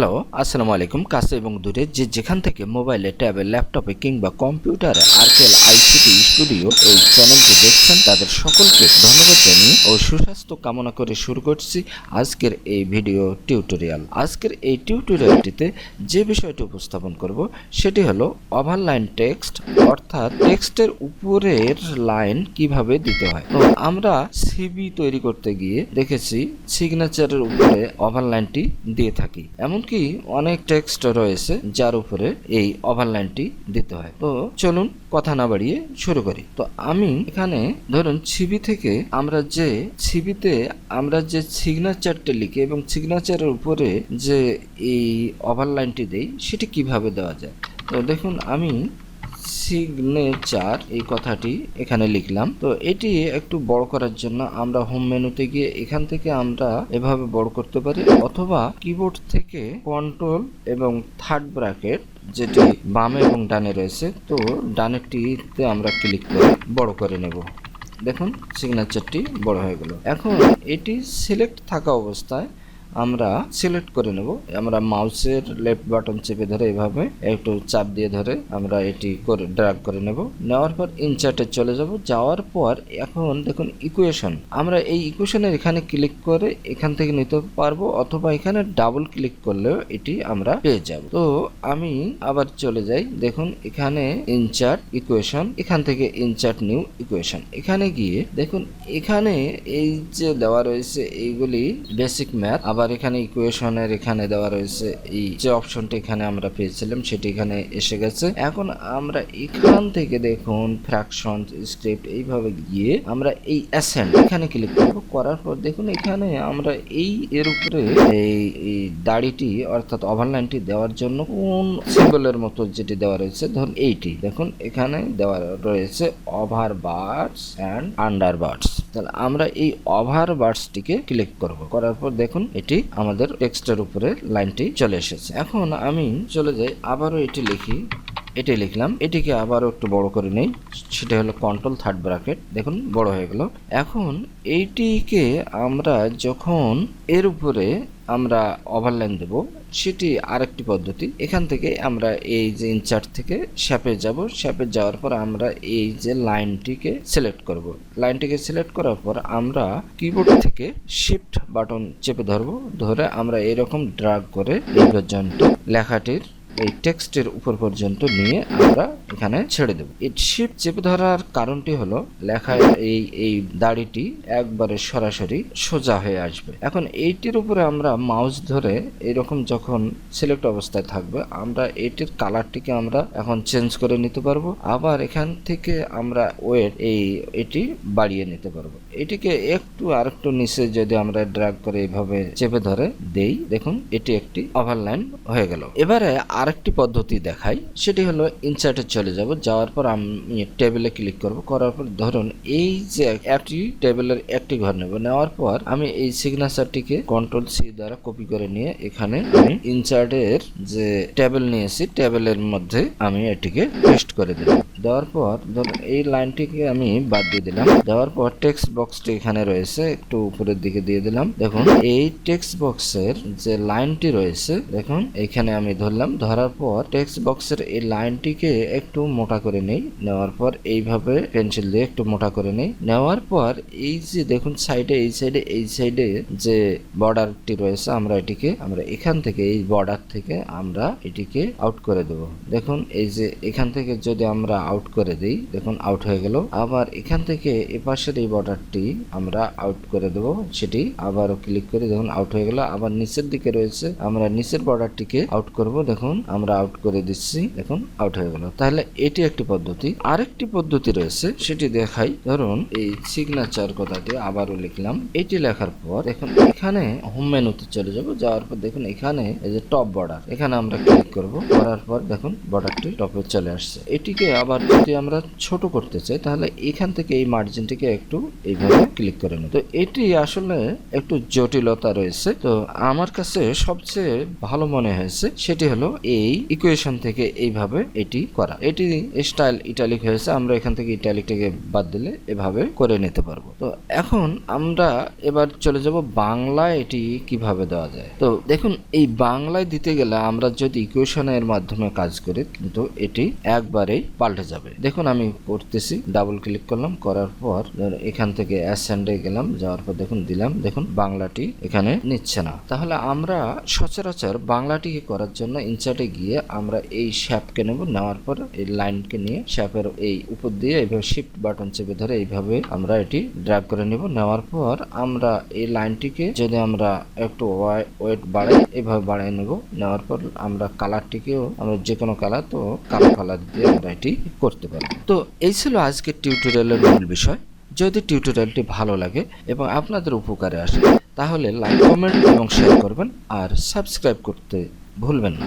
Hello, আসসালামু আলাইকুম। কাছে এবং দূরে যে যেখান থেকে মোবাইলে, ট্যাবে, ল্যাপটপে কিংবা কম্পিউটারে আরকেল আইসিটি, স্টুডিও এই চ্যানেলটি দেখছেন, তাদের সকলকে ধন্যবাদ জানিয়ে ও সুস্বাস্থ্য কামনা করে শুরু করছি আজকের এই ভিডিও টিউটোরিয়াল। আজকের এই টিউটোরিয়ালটিতে যে বিষয়টি উপস্থাপন করব, সেটি হলো ওভারলাইন টেক্সট, অর্থাৎ টেক্সটের উপরের লাইন কীভাবে দিতে হয়। তো আমরা সিবি তৈরি করতে গিয়ে দেখেছি, সিগনেচারের উপরে ওভারলাইনটি দিয়ে থাকি। এমনকি অনেক টেক্সট রয়েছে যার উপরে এই ওভারলাইনটি দিতে হয়। তো চলুন কথা না বাড়িয়ে শুরু করি। তো আমি এখানে ধরুন ছিবি থেকে আমরা যে ছিবিতে আমরা যে সিগনেচারটা লিখি এবং সিগনেচারের উপরে যে এই ওভারলাইনটি দেই, সেটি কীভাবে দেওয়া যায়? তো দেখুন, আমি সিগনেচার এই কথাটি এখানে লিখলাম। তো এটি একটু বড় করার জন্য আমরা হোম মেনুতে গিয়ে এখান থেকে আমরা এভাবে বড় করতে পারি অথবা কিবোর্ড থেকে কন্ট্রোল এবং থার্ড ব্র্যাকেট যেটি বামে এবং ডানে রয়েছে, তো ডানেরটিতে আমরা ক্লিক করে বড় করে নেব। দেখুন সিগনেচারটি বড় হয়ে গেল। এখন এটি সিলেক্ট থাকা অবস্থায় আমরা সিলেক্ট করে নেব। আমরা মাউসের লেফট বাটন চেপে ধরে এভাবে একটু চাপ দিয়ে ধরে আমরা এটি করে ড্রাগ করে নেব। নেওয়ার পর ইনচার্টে চলে যাব। যাওয়ার পর এখন দেখুন ইকুয়েশন আমরা এই ইকুয়েশনের এখানে ক্লিক করে এখান থেকে নিতে পারব অথবা এখানে ডাবল ক্লিক করলেও এটি আমরা পেয়ে যাব। তো আমি আবার চলে যাই। দেখুন এখানে ইনচার্ট ইকুয়েশন এখান থেকে ইনচার্ট নিউ ইকুয়েশন এখানে গিয়ে দেখুন এখানে এই যে দেওয়া রয়েছে এইগুলি বেসিক ম্যাথ আবার এখানে ইকুয়েশনের এখানে দেওয়া রয়েছে, এই যে অপশনটা এখানে আমরা পেয়েছিলাম, সেটি এখানে এসে গেছে। এখন আমরা এখান থেকে দেখুন ফ্র্যাকশন স্ক্রিপ্ট এইভাবে গিয়ে আমরা এই অ্যাসেন্ট এখানে ক্লিক করব। করার পর দেখুন, এখানে আমরা এই, এর উপরে এই দাড়িটি, অর্থাৎ ওভারলাইনটি দেওয়ার জন্য কোন সিম্বলের মতো যেটি দেওয়া রয়েছে, ধরুন এইটি। দেখুন, এখানে দেওয়া রয়েছে over birds and under birds তাহলে আমরা এই ওভার বার্ডসটিকে ক্লিক করব। করার পর দেখুন, এটি আমাদের টেক্সটের উপরে লাইনটি চলে এসেছে। এখন আমি চলে যাই, আবারও এটি লিখি। এটি লিখলাম। এটিকে আবারও একটু বড় করে নেই। সেটা হলো কন্ট্রোল থার্ড ব্র্যাকেট দেখুন, বড় হয়ে গেল। এখন এইটিকে আমরা যখন এর উপরে আমরা ওভারলাইন দেব, সেটি আরেকটি পদ্ধতি। এখান থেকে আমরা এই যে ইনচার্ট থেকে শ্যাপে যাব। শ্যাপে যাওয়ার পর আমরা এই যে লাইনটিকে সিলেক্ট করব। লাইনটিকে সিলেক্ট করার পর আমরা কিবোর্ড থেকে শিফট বাটন চেপে ধরবো। ধরে আমরা এরকম ড্রাগ করে এই পর্যন্ত লেখাটির এই টেক্সটের উপর পর্যন্ত নিয়ে আমরা এখানে ছেড়ে দেব। এই শিফট চেপে ধরার কারণটি হলো, লেখায় এই এই দাড়িটি একবারে সরাসরি সোজা হয়ে আসবে। এখন এইটির উপরে আমরা মাউস ধরে এরকম যখন সিলেক্ট অবস্থায় থাকবে, আমরা এটির কালারটিকে আমরা এখন চেঞ্জ করে নিতে পারব। আবার এখান থেকে আমরা ওয়েট এই, এটি বাড়িয়ে নিতে পারব। এটিকে একটু আরেকটু নিচে যদি আমরা ড্রাগ করে এইভাবে চেপে ধরে দেই, দেখুন এটি একটি ওভারলাইন হয়ে গেল। এবারে আরেকটি পদ্ধতি দেখাই, সেটি হলো ইনসার্টে চলে যাব। যাওয়ার পর আমি টেবিলে ক্লিক করব। করার পর ধরুন এই যে একটি টেবিলের একটি ঘর নেব। নেওয়ার পর আমি এই সিগনেচারটিকে কন্ট্রোল সি দ্বারা কপি করে নিয়ে এখানে আমি ইনসার্টের যে টেবিল নিয়েছি টেবিলের মধ্যে আমি এটিকে পেস্ট করে দিলাম। দেওয়ার পর এই লাইনটিকে আমি বাদ দিয়ে দিলাম। দেওয়ার পর টেক্সট বক্সটি এখানে রয়েছে, একটু উপরের দিকে দিয়ে দিলাম। দেখুন, এই টেক্সট বক্সের যে লাইনটি রয়েছে, দেখুন, এখানে আমি ধরলাম ধরার পর টেক্সট বক্সের এই লাইনটিকে একটু মোটা করে নেই। নেওয়ার পর এইভাবে পেন্সিল দিয়ে একটু মোটা করে নেই। নেওয়ার পর এই যে দেখুন সাইডে এই সাইডে এই সাইডে যে বর্ডারটি রয়েছে, আমরা এটিকে, আমরা এখান থেকে, এই বর্ডার থেকে আমরা এটিকে আউট করে দেব। দেখুন, এই যে এখান থেকে যদি আমরা আউট করে দিই, দেখুন আউট হয়ে গেল। আবার এখান থেকে এপাশের এই বর্ডারটি আমরা আউট করে দেব, সেটি আবারও ক্লিক করে দেখুন আউট হয়ে গেল। আবার নিচের দিকে রয়েছে, আমরা নিচের বর্ডারটিকে আউট করব। দেখুন আমরা আউট করে দিচ্ছি, এখন আউট হয়ে গেল। তাহলে এটি একটি পদ্ধতি। আরেকটি পদ্ধতি রয়েছে, সেটি দেখাই। ধরুন, এই সিগনেচার কথাটি আবারও লিখলাম। এটি লেখার পর এখন এখানে হোম মেনুতে চলে যাব। যাওয়ার পর দেখুন, এখানে এই যে টপ বর্ডার এখানে আমরা ক্লিক করব। করার পর দেখুন বর্ডারটি টপে চলে আসছে। এটিকে আবার যদি আমরা ছোট করতে চাই, তাহলে এখান থেকে এই মার্জিনটিকে একটু এইভাবে ক্লিক করে নেব। তো এটি আসলে একটু জটিলতা রয়েছে। তো আমার কাছে সবচেয়ে ভালো মনে হয়েছে, সেটি হলো এই ইকুয়েশন থেকে এইভাবে এটি করা। এটি স্টাইল ইটালিক হয়েছে, আমরা এখান থেকে ইটালিকটাকে বাদ দিলে এভাবে করে নিতে পারব। তো এখন আমরা এবার চলে যাব বাংলায় এটি কীভাবে দেওয়া যায়। তো দেখুন, এই বাংলায় দিতে গেলে আমরা যদি ইকুয়েশনের মাধ্যমে কাজ করি, কিন্তু এটি একবারেই পাল্টে যাবে। দেখুন, আমি করতেছি ডাবল ক্লিক করলাম, করার পর এখান থেকে অ্যাসেন্ডে গেলাম, যাওয়ার পর দেখুন, দিলাম। দেখুন, বাংলাটি এখানে নিচ্ছে না। তাহলে আমরা সচরাচর বাংলাটিকে করার জন্য ইনসার্টে গিয়ে আমরা এই শ্যাপকে নেব। নেওয়ার পর এই লাইনকে নিয়ে শ্যাপের এই উপর দিয়ে এইভাবে শিফট বাটন চেপে ধরে এইভাবে আমরা এটি ড্রাগ করে নেব। নেওয়ার পর আমরা এই লাইনটিকে যদি আমরা একটু ওয়েট বাড়াই এভাবে বাড়াই নেব। নেওয়ার পর আমরা কালারটিকেও আমরা যে কোনো কালার তো কালো কালার দিয়ে আমরা এটি করতে পারি। তো এই ছিল আজকের টিউটোরিয়ালের মূল বিষয়। যদি টিউটোরিয়ালটি ভালো লাগে এবং আপনাদের উপকারে আসে, তাহলে লাইক কমেন্ট এবং শেয়ার করবেন। আর সাবস্ক্রাইব করতে ভুলবেন না।